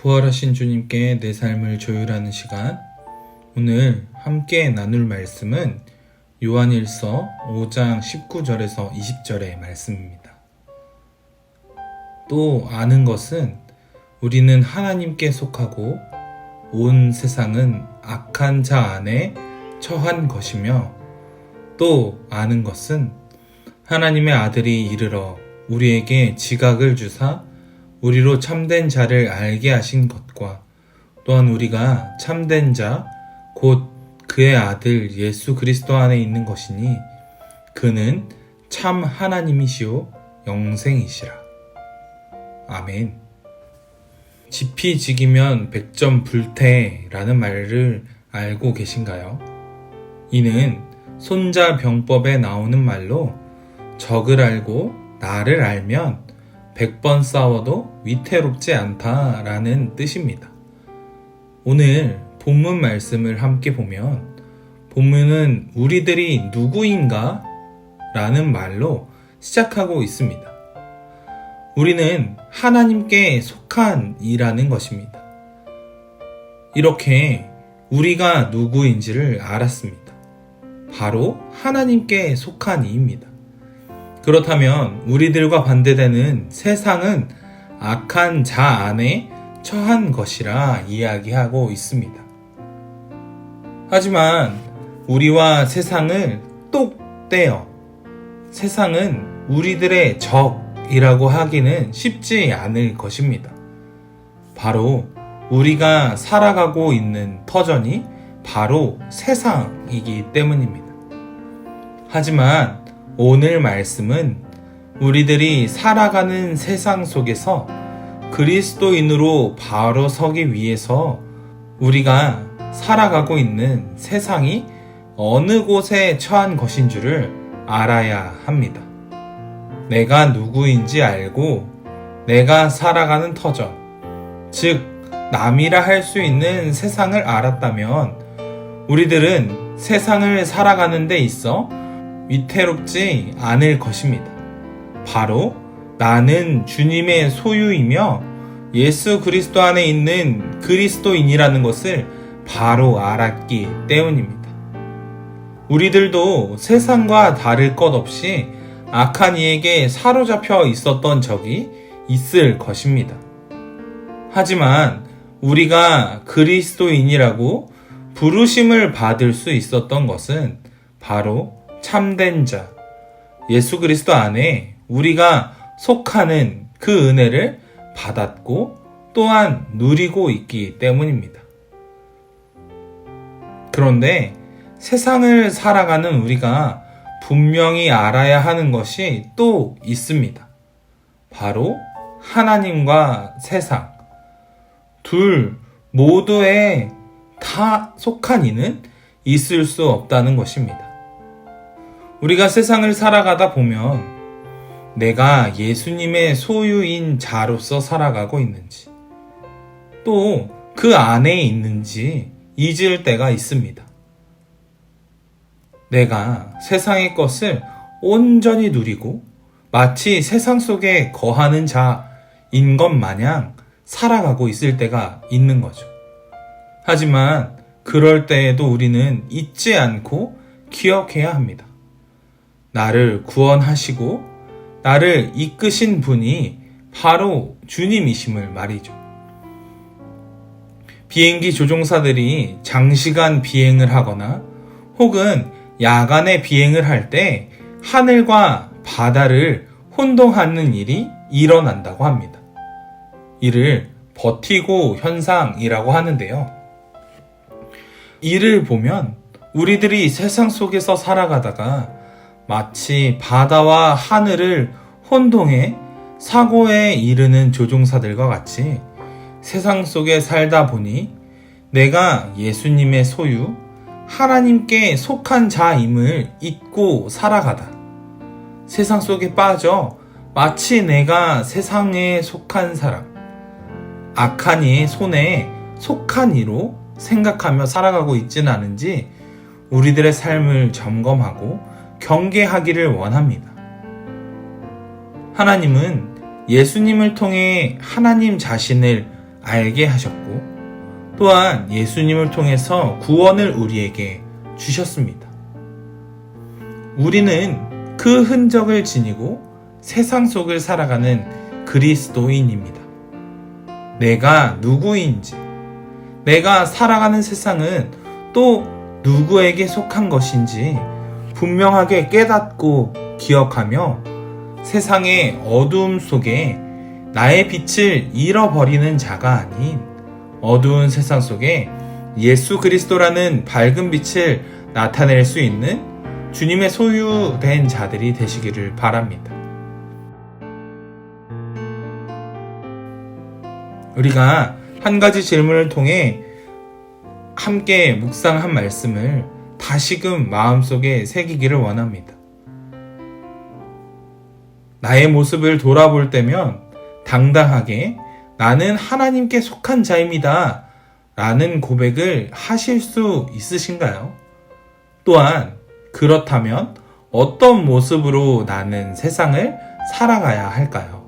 부활하신 주님께 내 삶을 조율하는 시간. 오늘 함께 나눌 말씀은 요한일서 5장 19절에서 20절의 말씀입니다. 또 아는 것은 우리는 하나님께 속하고 온 세상은 악한 자 안에 처한 것이며 또 아는 것은 하나님의 아들이 이르러 우리에게 지각을 주사 우리로 참된 자를 알게 하신 것과 또한 우리가 참된 자, 곧 그의 아들 예수 그리스도 안에 있는 것이니 그는 참 하나님이시오 영생이시라. 아멘. 지피지기면 백점 불태라는 말을 알고 계신가요? 이는 손자 병법에 나오는 말로 적을 알고 나를 알면 백번 싸워도 위태롭지 않다라는 뜻입니다. 오늘 본문 말씀을 함께 보면 본문은 우리들이 누구인가? 라는 말로 시작하고 있습니다. 우리는 하나님께 속한 이라는 것입니다. 이렇게 우리가 누구인지를 알았습니다. 바로 하나님께 속한 이입니다. 그렇다면 우리들과 반대되는 세상은 악한 자 안에 처한 것이라 이야기하고 있습니다. 하지만 우리와 세상을 똑 떼어 세상은 우리들의 적이라고 하기는 쉽지 않을 것입니다. 바로 우리가 살아가고 있는 터전이 바로 세상이기 때문입니다. 하지만 오늘 말씀은 우리들이 살아가는 세상 속에서 그리스도인으로 바로 서기 위해서 우리가 살아가고 있는 세상이 어느 곳에 처한 것인 줄을 알아야 합니다. 내가 누구인지 알고 내가 살아가는 터전, 즉, 남이라 할 수 있는 세상을 알았다면 우리들은 세상을 살아가는 데 있어 위태롭지 않을 것입니다. 바로 나는 주님의 소유이며 예수 그리스도 안에 있는 그리스도인이라는 것을 바로 알았기 때문입니다. 우리들도 세상과 다를 것 없이 악한 이에게 사로잡혀 있었던 적이 있을 것입니다. 하지만 우리가 그리스도인이라고 부르심을 받을 수 있었던 것은 바로 참된 자, 예수 그리스도 안에 우리가 속하는 그 은혜를 받았고 또한 누리고 있기 때문입니다. 그런데 세상을 살아가는 우리가 분명히 알아야 하는 것이 또 있습니다. 바로 하나님과 세상. 둘 모두에 다 속한 이는 있을 수 없다는 것입니다. 우리가 세상을 살아가다 보면 내가 예수님의 소유인 자로서 살아가고 있는지, 또 그 안에 있는지 잊을 때가 있습니다. 내가 세상의 것을 온전히 누리고 마치 세상 속에 거하는 자인 것 마냥 살아가고 있을 때가 있는 거죠. 하지만 그럴 때에도 우리는 잊지 않고 기억해야 합니다. 나를 구원하시고 나를 이끄신 분이 바로 주님이심을 말이죠. 비행기 조종사들이 장시간 비행을 하거나 혹은 야간에 비행을 할 때 하늘과 바다를 혼동하는 일이 일어난다고 합니다. 이를 버티고 현상이라고 하는데요. 이를 보면 우리들이 세상 속에서 살아가다가 마치 바다와 하늘을 혼동해 사고에 이르는 조종사들과 같이 세상 속에 살다 보니 내가 예수님의 소유, 하나님께 속한 자임을 잊고 살아가다. 세상 속에 빠져 마치 내가 세상에 속한 사람, 악한 이의 손에 속한 이로 생각하며 살아가고 있지는 않은지 우리들의 삶을 점검하고 경계하기를 원합니다. 하나님은 예수님을 통해 하나님 자신을 알게 하셨고, 또한 예수님을 통해서 구원을 우리에게 주셨습니다. 우리는 그 흔적을 지니고 세상 속을 살아가는 그리스도인입니다. 내가 누구인지, 내가 살아가는 세상은 또 누구에게 속한 것인지 분명하게 깨닫고 기억하며 세상의 어두움 속에 나의 빛을 잃어버리는 자가 아닌 어두운 세상 속에 예수 그리스도라는 밝은 빛을 나타낼 수 있는 주님의 소유된 자들이 되시기를 바랍니다. 우리가 한 가지 질문을 통해 함께 묵상한 말씀을 다시금 마음속에 새기기를 원합니다. 나의 모습을 돌아볼 때면 당당하게 나는 하나님께 속한 자입니다. 라는 고백을 하실 수 있으신가요? 또한 그렇다면 어떤 모습으로 나는 세상을 살아가야 할까요?